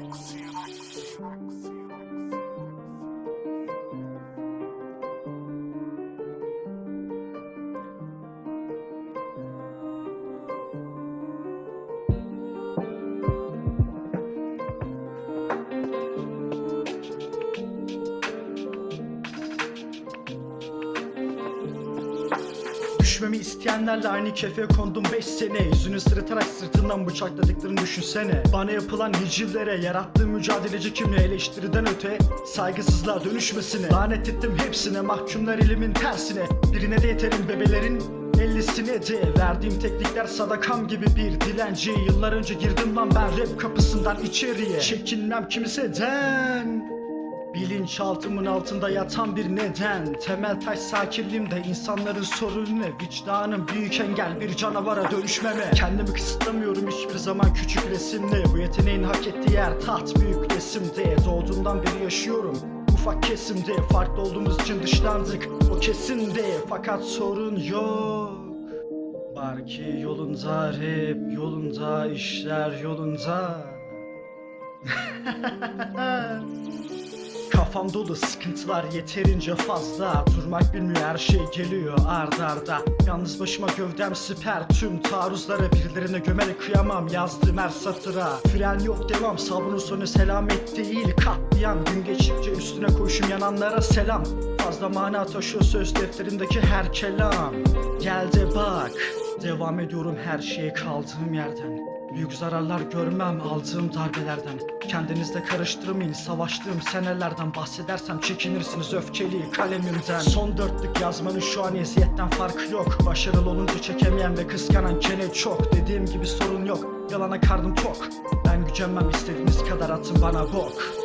Thanks. Düşmemi isteyenlerle aynı kefeye kondum 5 sene. Yüzünü sırıtarak sırtından bıçakladıklarını düşünsene. Bana yapılan hicivlere yarattığım mücadeleci kimliği eleştiriden öte Saygısızlığa dönüşmesine. Lanet ettim hepsine mahkumlar elimin tersine. Birine de yeterim bebelerin ellisine de. Verdiğim teknikler sadakam gibi bir dilenci Yıllar önce girdim lan ben rap kapısından içeriye. Çekinmem kimseden Bilinçaltımın altında yatan bir neden. Temel taş sakirliğimde insanların sorunu ne? Vicdanım büyük engel bir canavara dönüşmeme Kendimi kısıtlamıyorum hiçbir zaman küçük resimle. Bu yeteneğin hak ettiği yer taht büyük resimde Doğduğumdan beri yaşıyorum ufak kesimde Farklı olduğumuz için dışlandık o kesimde Fakat sorun yok. Var ki yolunda rap yolunda işler yolunda Kafam dolu sıkıntılar yeterince fazla. Durmak bilmiyor her şey geliyor ard arda. Yalnız başıma gövdem siper tüm taarruzlara Birilerine gömerek kıyamam yazdığım her satıra. Fren yok devam sabrın sonu selamet değil. Katliam gün geçtikçe üstüne koşum yananlara selam. Fazla mana taşıyor söz defterindeki her kelam. Gel de bak Devam ediyorum her şeye kaldığım yerden Büyük zararlar görmem aldığım darbelerden. Kendinizde karıştırmayın savaştığım senelerden Bahsedersem çekinirsiniz öfkeli kalemimden. Son dörtlük yazmanın şu an eziyetten farkı yok. Başarılı olunca çekemeyen ve kıskanan kene çok. Dediğim gibi sorun yok yalana karnım tok. Ben gücenmem istediğiniz kadar atın bana bok